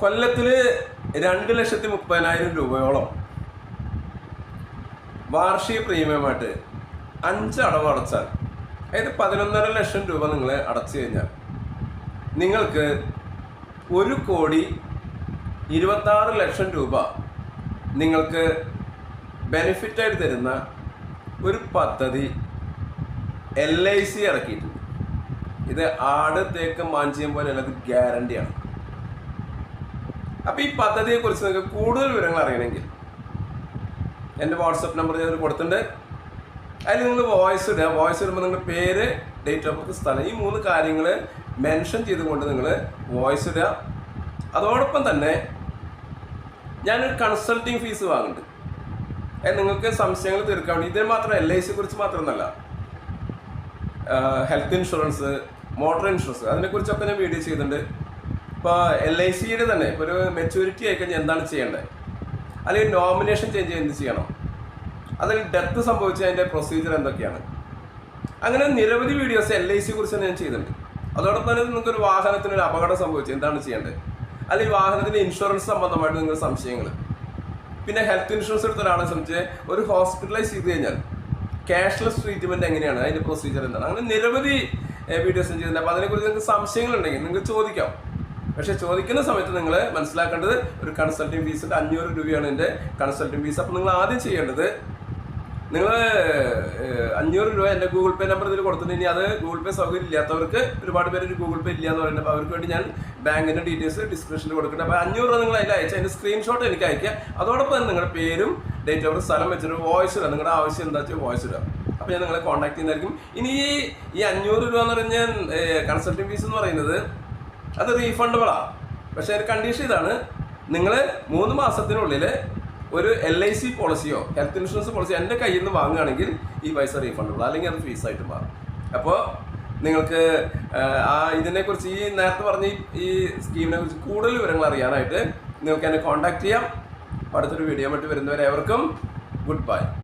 കൊല്ലത്തിൽ രണ്ട് ലക്ഷത്തി മുപ്പതിനായിരം രൂപയോളം വാർഷിക പ്രീമിയമായിട്ട് അഞ്ച് അടവ് അടച്ചാൽ അതായത് പതിനൊന്നര ലക്ഷം രൂപ നിങ്ങൾ അടച്ചു കഴിഞ്ഞാൽ നിങ്ങൾക്ക് ഒരു കോടി ഇരുപത്താറ് ലക്ഷം രൂപ നിങ്ങൾക്ക് ബെനിഫിറ്റായിട്ട് തരുന്ന ഒരു പദ്ധതി എൽ ഐ സി ഇറക്കിയിട്ടുണ്ട്. ഇത് ആട് തേക്ക് മാഞ്ചിയം അല്ലാതെ ഗ്യാരണ്ടിയാണ് അപ്പോൾ ഈ പദ്ധതിയെക്കുറിച്ച് നിങ്ങൾക്ക് കൂടുതൽ വിവരങ്ങൾ അറിയണമെങ്കിൽ എന്റെ വാട്സപ്പ് നമ്പർ ഞാൻ കൊടുത്തിട്ടുണ്ട്. അതിൽ നിങ്ങൾ വോയിസ് ഇടുക. വോയിസ് ഇടുമ്പോൾ നിങ്ങളുടെ പേര് ഡേറ്റ് ഓഫ് ബർത്ത് സ്ഥലം ഈ മൂന്ന് കാര്യങ്ങൾ മെൻഷൻ ചെയ്തുകൊണ്ട് നിങ്ങൾ വോയിസ് ഇടുക. അതോടൊപ്പം തന്നെ ഞാനൊരു കൺസൾട്ടിങ് ഫീസ് വാങ്ങുന്നുണ്ട്. നിങ്ങൾക്ക് സംശയങ്ങൾ തീർക്കാൻ വേണ്ടി. ഇതിന് മാത്രം എൽ ഐ സിയെ കുറിച്ച് മാത്രമൊന്നല്ല. ഹെൽത്ത് ഇൻഷുറൻസ് മോട്ടോർ ഇൻഷുറൻസ് അതിനെക്കുറിച്ചൊക്കെ ഞാൻ വീഡിയോ ചെയ്തിട്ടുണ്ട്. ഇപ്പോൾ എൽ ഐ സിയുടെ തന്നെ ഒരു മെച്യൂരിറ്റി ആയിക്കഴിഞ്ഞാൽ എന്താണ് ചെയ്യേണ്ടത്? അല്ലെങ്കിൽ നോമിനേഷൻ ചേഞ്ച് എന്ത് ചെയ്യണം? അതിൽ ഡെത്ത് സംഭവിച്ച അതിന്റെ പ്രൊസീജിയർ എന്തൊക്കെയാണ്? അങ്ങനെ നിരവധി വീഡിയോസ് എൽ ഐ സി കുറിച്ച് ഞാൻ ചെയ്തിട്ടുണ്ട്. അതോടൊപ്പം തന്നെ നിങ്ങൾക്ക് ഒരു വാഹനത്തിന് ഒരു അപകടം സംഭവിച്ചു എന്താണ് ചെയ്യേണ്ടത്? അല്ലെങ്കിൽ വാഹനത്തിന്റെ ഇൻഷുറൻസ് സംബന്ധമായിട്ട് നിങ്ങൾ സംശയങ്ങൾ. പിന്നെ ഹെൽത്ത് ഇൻഷുറൻസ് എടുത്ത ഒരാളെ സംബന്ധിച്ച് ഒരു ഹോസ്പിറ്റലൈസ് ചെയ്ത് കഴിഞ്ഞാൽ ക്യാഷ്ലെസ് ട്രീറ്റ്മെന്റ് എങ്ങനെയാണ്? അതിന്റെ പ്രൊസീജിയർ എന്താണ്? അങ്ങനെ നിരവധി വീഡിയോസ് ചെയ്തിട്ടുണ്ട്. അപ്പോൾ അതിനെക്കുറിച്ച് നിങ്ങൾക്ക് സംശയങ്ങൾ ഉണ്ടെങ്കിൽ നിങ്ങൾക്ക് ചോദിക്കാം. പക്ഷെ ചോദിക്കുന്ന സമയത്ത് നിങ്ങൾ മനസ്സിലാക്കേണ്ടത് ഒരു കൺസൾട്ടിങ് ഫീസ് അഞ്ഞൂറ് രൂപയാണ് എന്റെ കൺസൾട്ടിങ് ഫീസ് അപ്പോൾ നിങ്ങൾ ആദ്യം ചെയ്യേണ്ടത് നിങ്ങൾ അഞ്ഞൂറ് രൂപ എന്റെ ഗൂഗിൾ പേ നമ്പർ ഇതിൽ കൊടുത്തിട്ട് ഇനി അത് ഗൂഗിൾ പേ സൗകര്യം ഇല്ലാത്തവർക്ക് ഒരുപാട് പേര് ഗൂഗിൾ പേ ഇല്ല എന്ന് പറയുന്നത് അപ്പോൾ അവർക്ക് വേണ്ടി ഞാൻ ബാങ്കിന്റെ ഡീറ്റെയിൽസ് ഡിസ്ക്രിപ്ഷനിൽ കൊടുക്കുന്നുണ്ട്. അപ്പോൾ അഞ്ഞൂറ് രൂപ നിങ്ങൾ അതിൽ അയച്ച് അതിന്റെ സ്ക്രീൻഷോട്ട് എനിക്ക് അയക്കുക അതോടൊപ്പം തന്നെ നിങ്ങളുടെ പേരും ഡേറ്റ് ഓഫ് സ്ഥലം വെച്ചിട്ട് വോയിസ് ഇടുക. നിങ്ങളുടെ ആവശ്യം എന്താ വെച്ചാൽ വോയിസ് ഇടുക. അപ്പോൾ ഞാൻ നിങ്ങളെ കോൺടാക്ട് ചെയ്യുന്നതായിരിക്കും. ഇനി ഈ ഈ അഞ്ഞൂറ് രൂപ എന്ന് പറഞ്ഞ കൺസൾട്ടിങ് ഫീസ് എന്ന് പറയുന്നത് അത് റീഫണ്ടബിളാണ് പക്ഷേ ഒരു കണ്ടീഷൻ ഇതാണ്. നിങ്ങൾ മൂന്ന് മാസത്തിനുള്ളിൽ ഒരു എൽ ഐ സി പോളിസിയോ ഹെൽത്ത് ഇൻഷുറൻസ് പോളിസിയോ എന്റെ കയ്യിൽ നിന്ന് വാങ്ങുകയാണെങ്കിൽ ഈ പൈസ റീഫണ്ടബിൾ അല്ലെങ്കിൽ അത് ഫീസായിട്ട് മാറും. അപ്പോൾ നിങ്ങൾക്ക് ആ ഇതിനെക്കുറിച്ച് ഈ നേരത്തെ പറഞ്ഞ ഈ- സ്കീമിനെ കുറിച്ച് കൂടുതൽ വിവരങ്ങൾ അറിയാനായിട്ട് നിങ്ങൾക്ക് എന്നെ കോൺടാക്ട് ചെയ്യാം. അടുത്തൊരു വീഡിയോ മറ്റ് വരുന്നവരെ അവർക്കും ഗുഡ് ബൈ